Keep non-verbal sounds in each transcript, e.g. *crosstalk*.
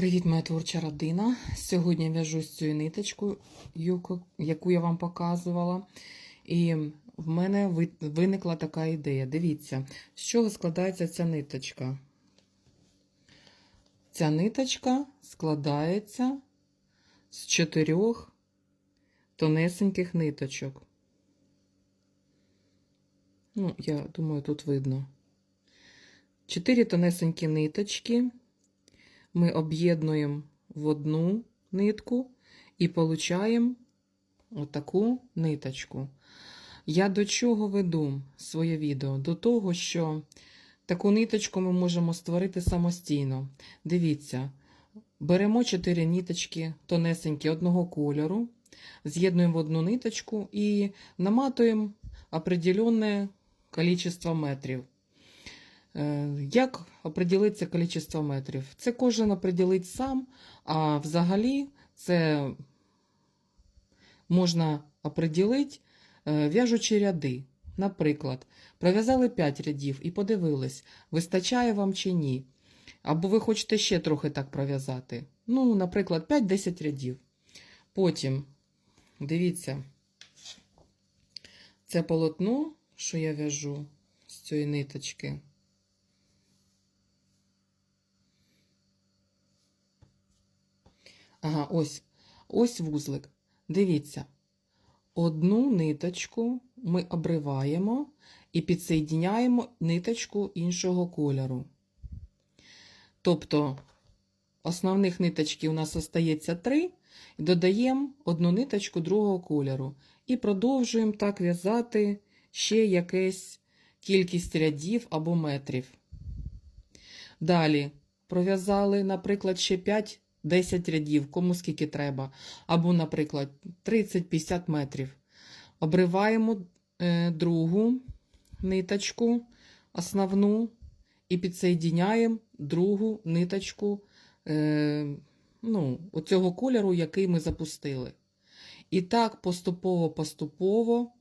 Привіт, моя творча родина. Сьогодні в'яжу з цією ниточкою, яку- я вам показувала. І в мене виникла така ідея. Дивіться, з чого складається ця ниточка. Ця ниточка складається з чотирьох тонесеньких ниточок. Ну, я думаю, тут видно. Чотири тонесенькі ниточки ми об'єднуємо в одну нитку і получаємо отаку ниточку. Я до чого веду своє відео? До того, що таку ниточку ми можемо створити самостійно. Дивіться, беремо 4 ниточки тонесенькі одного кольору, з'єднуємо в одну ниточку і наматуємо определенне количество метрів. Е, Як определиться количество метрів? Це кожен определить сам, а взагалі це можна определити, е, в'яжучи ряди. Наприклад, пров'язали 5 рядів і подивились, вистачає вам чи ні. Або ви хочете ще трохи так пров'язати. Ну, наприклад, 5-10 рядів. Потім, дивіться, це полотно, що я в'яжу з цієї ниточки. Ага, ось. Ось вузлик. Дивіться. Одну ниточку ми обриваємо і підсоєдняємо ниточку іншого кольору. Тобто, основних ниточки у нас остається три, додаємо одну ниточку другого кольору. І продовжуємо так в'язати ще якась кількість рядів або метрів. Далі пров'язали, наприклад, ще 5 10 рядів, кому скільки треба. Або, наприклад, 30-50 метрів. Обриваємо е, другу ниточку, основну, і підсоєдняємо другу ниточку е, ну, оцього кольору, який ми запустили. І так поступово-поступово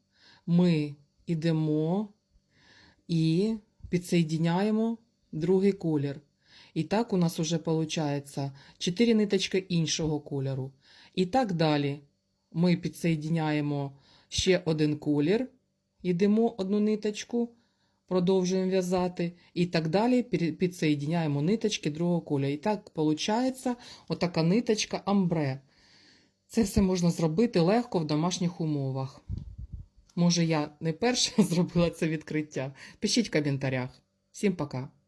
ми йдемо і підсоєдняємо другий колір. І так у нас вже виходить 4 ниточки іншого кольору. І так далі. Ми підсоєдняємо ще один колір, йдемо одну ниточку, продовжуємо в'язати. І так далі під- підсоєдняємо ниточки другого кольору. І так виходить отака ниточка амбре. Це все можна зробити легко в домашніх умовах. Може, я не перша *laughs* зробила це відкриття. Пишіть в коментарях. Всім пока!